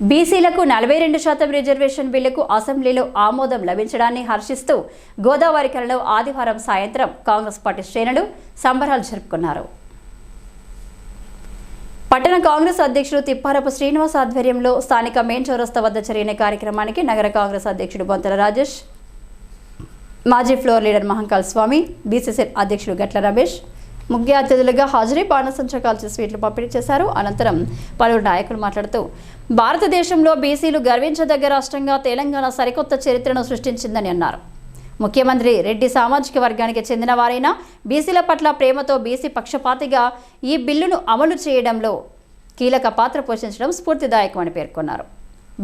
బీసీలకు నలభై రెండు శాతం రిజర్వేషన్ బిల్లుకు అసెంబ్లీలో ఆమోదం లభించడాన్ని హర్షిస్తూ గోదావరి కలలో ఆదివారం సాయంత్రం కాంగ్రెస్ పార్టీ శ్రేణులు సంబరాలు జరుపుకున్నారు. పట్టణ కాంగ్రెస్ అధ్యక్షుడు తిప్పారపు శ్రీనివాస్ ఆధ్వర్యంలో స్థానిక మెయిన్ చౌరస్తా వద్ద జరిగిన కార్యక్రమానికి నగర కాంగ్రెస్ అధ్యక్షుడు బొంతల రాజేష్ మాజీ floor leader Mahankal Swamy BCC అధ్యక్షుడు గట్ల రమేష్ ముఖ్య అతిథులుగా హాజరై బాణసంచ కాల్చి స్వీట్లు పంపిణీ చేశారు. అనంతరం పలువురు నాయకులు మాట్లాడుతూ భారతదేశంలో బీసీలు గర్వించదగ్గ రాష్ట్రంగా తెలంగాణ సరికొత్త చరిత్రను సృష్టించిందని అన్నారు. ముఖ్యమంత్రి రెడ్డి సామాజిక వర్గానికి చెందిన వారైనా బీసీల పట్ల ప్రేమతో బీసీ పక్షపాతిగా ఈ బిల్లును అమలు చేయడంలో కీలక పాత్ర పోషించడం స్ఫూర్తిదాయకమని పేర్కొన్నారు.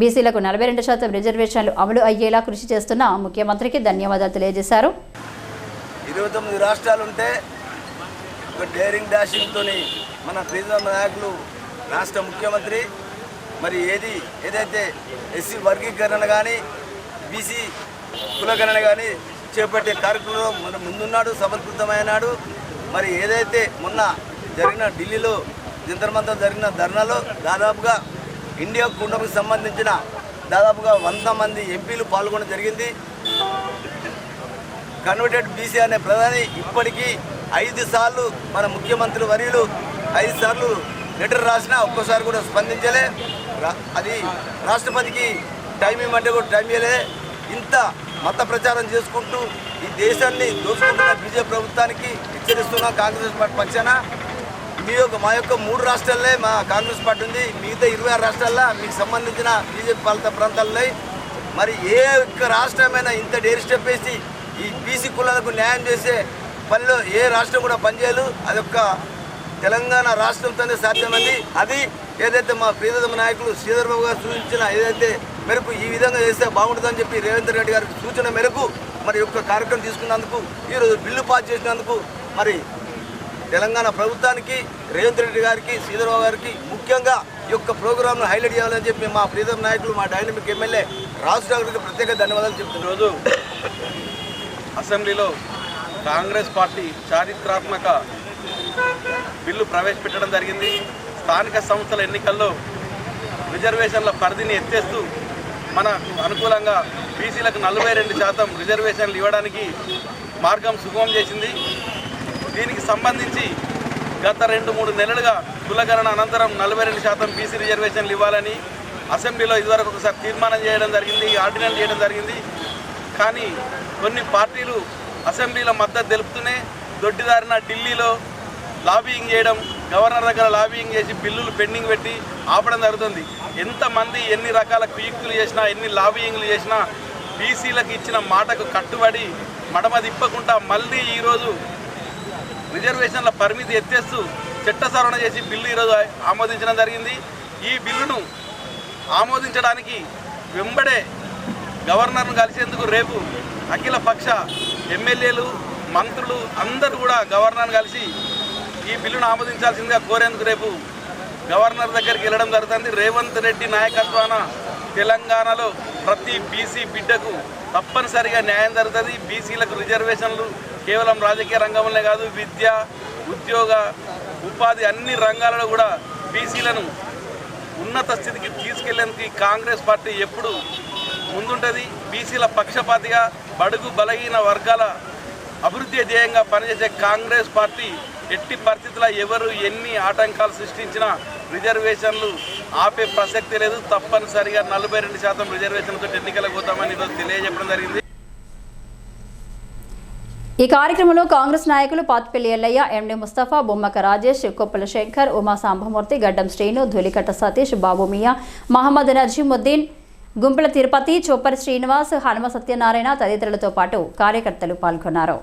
బీసీలకు నలభై రెండు శాతం రిజర్వేషన్లు అమలు అయ్యేలా కృషి చేస్తున్న ముఖ్యమంత్రికి ధన్యవాదాలు తెలియజేశారు. ఇరవై తొమ్మిది రాష్ట్రాలుంటే ఒక డేరింగ్ డాషింగ్తో మన ప్రీతం నాయకులు రాష్ట్ర ముఖ్యమంత్రి మరి ఏది ఏదైతే ఎస్సీ వర్గీకరణ కానీ బీసీ కులగణన కానీ చేపట్టే కార్యక్రమంలో మన ముందున్నాడు సమర్పితమైనాడు. మరి ఏదైతే మొన్న జరిగిన ఢిల్లీలో జంతర్మంతర్ జరిగిన ధర్నాలో దాదాపుగా ఇండియా కూటమికి సంబంధించిన దాదాపుగా వంద మంది ఎంపీలు పాల్గొనడం జరిగింది. కన్వర్టెడ్ బీసీ అనే ప్రధాని ఇప్పటికీ ఐదు సార్లు మన ముఖ్యమంత్రి వర్యులు ఐదు సార్లు లెటర్ రాసినా ఒక్కోసారి కూడా స్పందించలే. రా- అది రాష్ట్రపతికి టైం ఇవ్వమంటే కూడా టైం ఇవ్వలే ఇంత మత ప్రచారం చేసుకుంటూ ఈ దేశాన్ని దోచుకుంటున్న బీజేపీ ప్రభుత్వానికి హెచ్చరిస్తున్న కాంగ్రెస్ పార్టీ పక్షాన. మీ యొక్క మా యొక్క మూడు రాష్ట్రాలే మా కాంగ్రెస్ పార్టీ ఉంది. మిగతా ఇరవై ఆరు రాష్ట్రాల్లో మీకు సంబంధించిన బీజేపీ పాలిత ప్రాంతాల్లో మరి ఏ ఒక్క రాష్ట్రమైనా ఇంత డేర్ స్టెప్ వేసి ఈ బీసీ కులాలకు న్యాయం చేసే పనిలో ఏ రాష్ట్రం కూడా పనిచేయదు. అదొక్క తెలంగాణ రాష్ట్రంతోనే సాధ్యమైంది. అది ఏదైతే మా ప్రియతమ నాయకులు శ్రీధర్బాబు గారు సూచించిన ఏదైతే మేరకు ఈ విధంగా చేస్తే బాగుంటుందని చెప్పి రేవంత్ రెడ్డి గారికి సూచన మేరకు మరి యొక్క కార్యక్రమం తీసుకున్నందుకు ఈరోజు బిల్లు పాస్ చేసినందుకు మరి తెలంగాణ ప్రభుత్వానికి రేవంత్ రెడ్డి గారికి శ్రీధర్బాబు గారికి ముఖ్యంగా ఈ యొక్క ప్రోగ్రామ్ను హైలైట్ చేయాలని చెప్పి మా ప్రీతం నాయకులు మా డైనమిక్ ఎమ్మెల్యే రాజు గారికి ప్రత్యేక ధన్యవాదాలు చెప్తున్నారు రోజు అసెంబ్లీలో కాంగ్రెస్ పార్టీ చారిత్రాత్మక బిల్లు ప్రవేశపెట్టడం జరిగింది. స్థానిక సంస్థల ఎన్నికల్లో రిజర్వేషన్ల పరిధిని ఎత్తేస్తూ మనకు అనుకూలంగా బీసీలకు నలభై రెండు శాతం రిజర్వేషన్లు ఇవ్వడానికి మార్గం సుగమం చేసింది. దీనికి సంబంధించి గత రెండు మూడు నెలలుగా కులగణన అనంతరం నలభై రెండు శాతం బీసీ రిజర్వేషన్లు ఇవ్వాలని అసెంబ్లీలో ఇదివరకు ఒకసారి తీర్మానం చేయడం జరిగింది ఆర్డినెన్స్ చేయడం జరిగింది. కానీ కొన్ని పార్టీలు అసెంబ్లీలో మద్దతు తెలుపుతూనే దొడ్డిదారిన ఢిల్లీలో లాబీయింగ్ చేయడం గవర్నర్ దగ్గర లాబీయింగ్ చేసి బిల్లులు పెండింగ్ పెట్టి ఆపడం జరుగుతుంది. ఎంతమంది ఎన్ని రకాల కుయుక్తులు చేసినా ఎన్ని లాబీయింగ్లు చేసినా బీసీలకు ఇచ్చిన మాటకు కట్టుబడి మడమ తిప్పకుండా మళ్ళీ ఈరోజు రిజర్వేషన్ల పరిమితి ఎత్తేస్తూ చట్ట సవరణ చేసి బిల్లు ఈరోజు ఆమోదించడం జరిగింది. ఈ బిల్లును ఆమోదించడానికి వెంబడే గవర్నర్ను కలిసేందుకు రేపు అఖిల పక్ష ఎమ్మెల్యేలు మంత్రులు అందరూ కూడా గవర్నర్ కలిసి ఈ బిల్లును ఆమోదించాల్సిందిగా కోరేందుకు రేపు గవర్నర్ దగ్గరికి వెళ్ళడం జరుగుతుంది. రేవంత్ రెడ్డి నాయకత్వాన తెలంగాణలో ప్రతి బీసీ బిడ్డకు తప్పనిసరిగా న్యాయం జరుగుతుంది. బీసీలకు రిజర్వేషన్లు కేవలం రాజకీయ రంగంలోనే కాదు విద్య ఉద్యోగ ఉపాధి అన్ని రంగాలలో కూడా బీసీలను ఉన్నత స్థితికి తీసుకెళ్ళేందుకు కాంగ్రెస్ పార్టీ ఎప్పుడు ముందుంటుంది. బీసీల పక్షపాతిగా బడుగు బలహీన వర్గాల అభివృద్ధి ధ్యేయంగా పనిచేసే కాంగ్రెస్ పార్టీ ఎట్టి పరిస్థితుల్లో ఎవరు ఎన్ని ఆటంకాలు సృష్టించినా రిజర్వేషన్లు ఆపే ప్రసక్తి లేదు. తప్పనిసరిగా నలభై రెండు శాతం రిజర్వేషన్లతో ఎన్నికలకు పోతామని ఈరోజు తెలియజెప్పడం జరిగింది. ఈ కార్యక్రమంలో కాంగ్రెస్ నాయకులు పాత్పల్లి ఎల్లయ్య ఎండి ముస్తఫా బొమ్మక రాజేష్ కొప్పల శంకర్ ఉమా సాంబమూర్తి గడ్డం శ్రీను ధూలికట్ట సతీష్ బాబు మియా మహమ్మద్ నజీముద్దీన్ గుంపుల తిరుపతి చోపర్ శ్రీనివాస్ హనుమ సత్యనారాయణ తదితరులతో పాటు కార్యకర్తలు పాల్గొన్నారు.